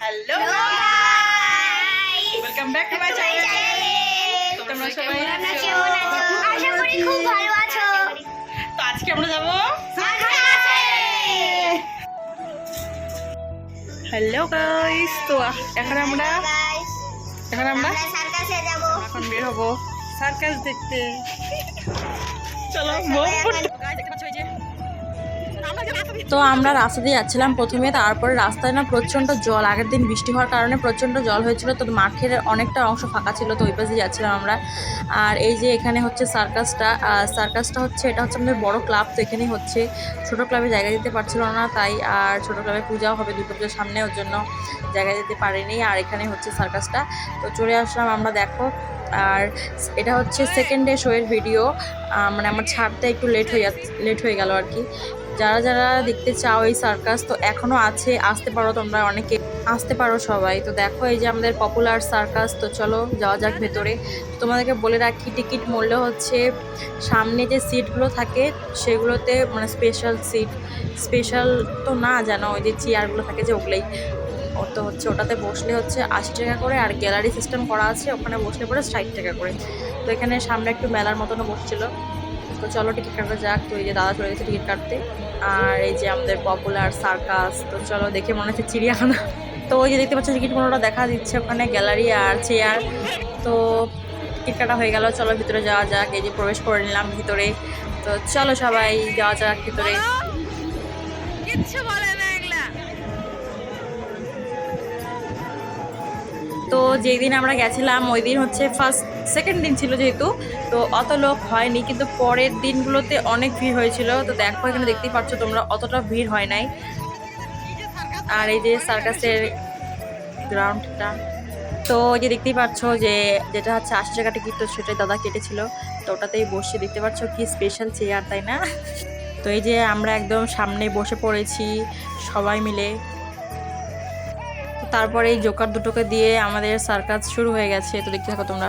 Hello welcome back to my channel তোমরা সবাই আছো? আশা করি খুব ভালো আছো। তো আজকে আমরা যাব হ্যালো গাইস তো এখন আমরা এখন আমরা সার্কাসে যাব। এখন বের হব। সার্কাস দেখতে। চলো বউ দেখতে পাচ্ছ এই যে তো আমরা রাস্তা দিয়ে যাচ্ছিলাম প্রথমে, তারপরে রাস্তায় না প্রচণ্ড জল, আগের দিন বৃষ্টি হওয়ার কারণে প্রচণ্ড জল হয়েছিল, তো মাঠের অনেকটা অংশ ফাঁকা ছিল, তো ওই পাশে যাচ্ছিলাম আমরা। আর এই যে এখানে হচ্ছে সার্কাসটা সার্কাসটা হচ্ছে, এটা হচ্ছে আমাদের বড় ক্লাব তো এখানেই হচ্ছে ছোট ক্লাবে জায়গা দিতে পারছিল না, তাই আর ছোট ক্লাবে পূজাও হবে দুটো পুজোর সামনে, ওর জন্য জায়গা দিতে পারেনি, আর এখানে হচ্ছে সার্কাসটা তো চলে আসলাম আমরা, দেখো, আর এটা হচ্ছে সেকেন্ড ডে শোয়ের ভিডিও মানে আমার ছাড়তে একটু লেট হয়ে লেট হয়ে গেল আর কি। যারা যারা দেখতে চাও এই সার্কাস তো এখনও আছে, আসতে পারো তোমরা অনেকে। আসতে পারো সবাই। তো দেখো এই যে আমাদের পপুলার সার্কাস তো চলো যাওয়া যাক ভেতরে। তোমাদেরকে বলে রাখি, টিকিট মূল্য হচ্ছে সামনে যে সিটগুলো থাকে, সেগুলোতে মানে স্পেশাল সিট স্পেশাল তো না জানো, ওই যে চেয়ারগুলো থাকে যে ওগুলোই। তো হচ্ছে ওটাতে বসলে হচ্ছে আশি টাকা করে, আর গ্যালারি সিস্টেম করা আছে, ওখানে বসলে পরে ষাট টাকা করে। তো এখানে সামনে একটু মেলার মতনও বসছিল। তো চলো টিকিট কাটা যাক। তো এই যে দাদা চলে গেছে টিকিট কাটতে। আর এই যে আমাদের পপুলার সার্কাস তো চলো দেখে মনে হচ্ছে চিড়িয়াখানা। তো ওই যে দেখতে পাচ্ছ টিকিট কোনোটা দেখা দিচ্ছে ওখানে গ্যালারি আর চেয়ার। তো টিকিট কাটা হয়ে গেল চলো ভিতরে যাওয়া যাক। এই যে প্রবেশ করে নিলাম ভিতরে। তো চলো সবাই যাওয়া যাক ভিতরে। তো যেই দিন আমরা গেছিলাম ওই দিন হচ্ছে ফার্স্ট সেকেন্ড দিন ছিল যেহেতু, তো অত লোক হয়নি, কিন্তু পরের দিনগুলোতে অনেক ভিড় হয়েছিল। তো দেখো, এখানে দেখতেই পাচ্ছ তোমরা অতটা ভিড় হয় নাই। আর এই যে সার্কাসের গ্রাউন্ডটা তো যে দেখতেই পাচ্ছ যে যেটা হচ্ছে আশি টাকা টিকিট তো সেটাই দাদা কেটেছিল। তো ওটাতেই বসে দেখতে পাচ্ছ কি স্পেশাল চেয়ার, তাই না? তো এই যে আমরা একদম সামনে বসে পড়েছি সবাই মিলে। তারপরে এই জোকার দুটোকে দিয়ে আমাদের সার্কাস শুরু হয়ে গেছে। তো দেখতে থাকো তোমরা।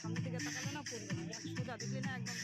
ফোকাস থেকে তাকালে না পড়বে না। সোজা দেখলে না একদম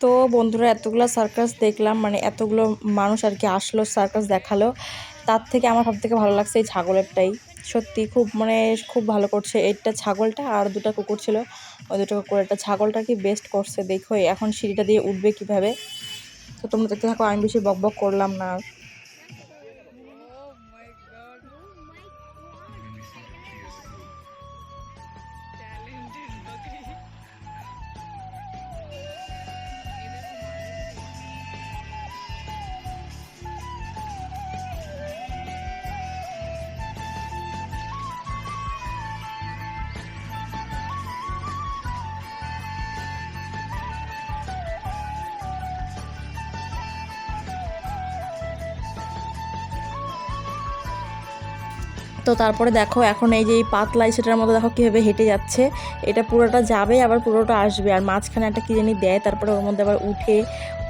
তো বন্ধুরা, এতগুলো সার্কাস দেখলাম মানে এতগুলো মানুষ আর কি আসলো সার্কাস দেখাল। তার থেকে আমার সব থেকে ভালো লাগছে এই ছাগলেরটাই। সত্যি খুব মানে খুব ভালো করছে। এইটা ছাগলটা আর দুটো কুকুর ছিল। ওই দুটো কুকুর, একটা ছাগলটা কি বেস্ট করছে, দেখো। এখন সিঁড়িটা দিয়ে উঠবে কীভাবে? তো তোমরা দেখতে থাকো, আমি বেশি বক বক করলাম না তো তারপরে দেখো এখন এই যে এই পাতলা সেটার মধ্যে দেখো কীভাবে হেঁটে যাচ্ছে। এটা পুরোটা যাবে, আবার পুরোটা আসবে। আর মাঝখানে একটা কী জানি দেয়, তারপরে ওর মধ্যে আবার উঠে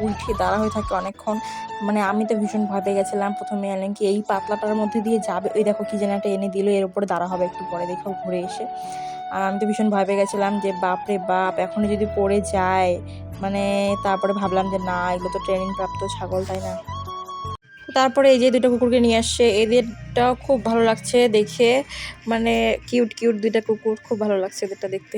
উঠে দাঁড়া হয়ে থাকে অনেকক্ষণ। মানে আমি তো ভীষণ পেয়ে গেছিলাম প্রথমে। এলেন কি এই পাতলাটার মধ্যে দিয়ে যাবে, ওই দেখো কী যেন একটা এনে দিল, এর উপরে দাঁড়া হবে একটু পরে, দেখো ঘুরে এসে। আর আমি তো ভীষণ ভয় পেয়ে গেছিলাম যে বাপরে বাপ, এখনই যদি পড়ে যায়। মানে তারপরে ভাবলাম যে, না, এগুলো তো ট্রেনিং প্রাপ্ত ছাগল, তাই না? তারপরে এই যে দুটো কুকুরকে নিয়ে আসছে, এদেরটাও খুব ভালো লাগছে দেখে। মানে কিউট কিউট দুইটা কুকুর, খুব ভালো লাগছে এদেরটা দেখতে।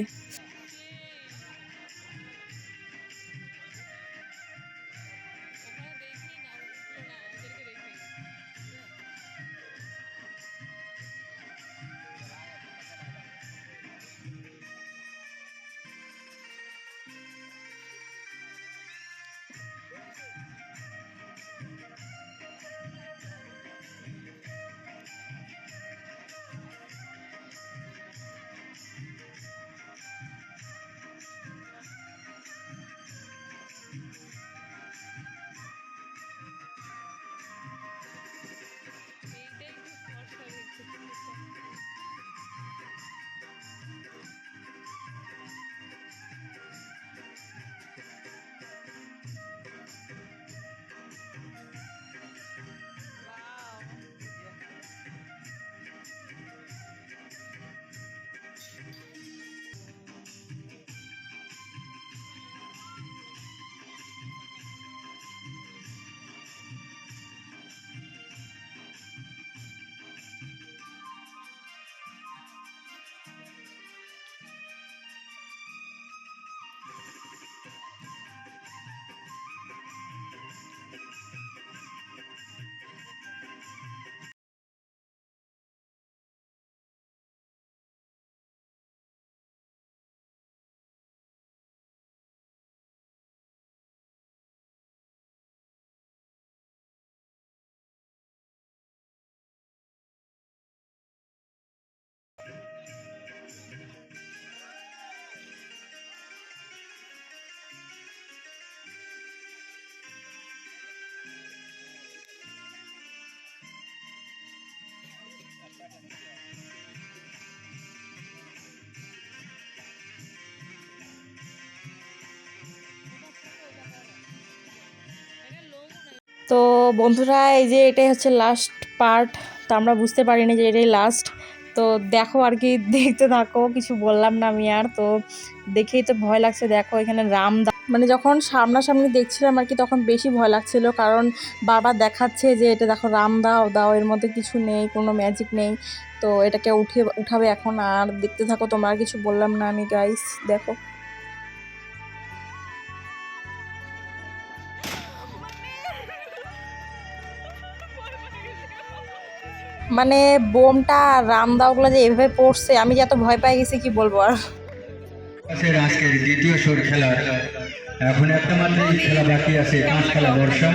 বন্ধুরা, এই যে এটাই হচ্ছে লাস্ট পার্ট তো আমরা বুঝতে পারিনি যে এটাই লাস্ট তো দেখো আর কি, দেখতে থাকো, কিছু বললাম না আমি আর। তো দেখেই তো ভয় লাগছে, দেখো এখানে রাম মানে যখন সামনাসামনি দেখছিলাম আর কি, তখন বেশি ভয় লাগছিল। কারণ বাবা দেখাচ্ছে যে এটা দেখো রাম দাও দাও, এর মধ্যে কিছু নেই, কোনো ম্যাজিক নেই। তো এটাকে উঠে উঠাবে এখন। আর দেখতে থাকো, তোমরা কিছু বললাম না আমি গাইস দেখো। মানে বোমটা রামদাওগুলো যে এভাবে পড়ছে আমি যে এত ভয় পেয়ে গেছি কি বলব আর? আজকের দ্বিতীয় শোর খেলার এখন একটা মাত্র খেলা বাকি আছে পাঁচ খেলা বর্ষা।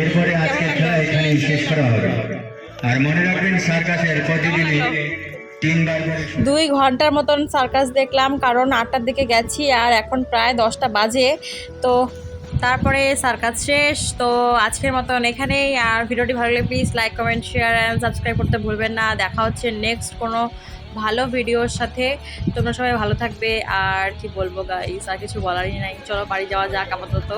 এরপরে আজকের খেলা এখানেই শেষ করা হবে। আর মনে রাখবেন সার্কাসের প্রতিদিনই দুই ঘণ্টার মতন সার্কাস দেখলাম কারণ আটটার দিকে গেছি আর এখন প্রায় দশটা বাজে। তো তারপরে সার্কাস শেষ, তো আজকের মতন এখানেই। আর ভিডিওটি ভালো লাগলে please like comment share and subscribe করতে ভুলবেন না। দেখা হচ্ছে নেক্সট কোনো ভালো ভিডিওর সাথে। তোমরা সবাই ভালো থাকবে। আর কি বলব গাইস আর কিছু বলারই নাই। চলো বাড়ি যাওয়া যাক আপাতত।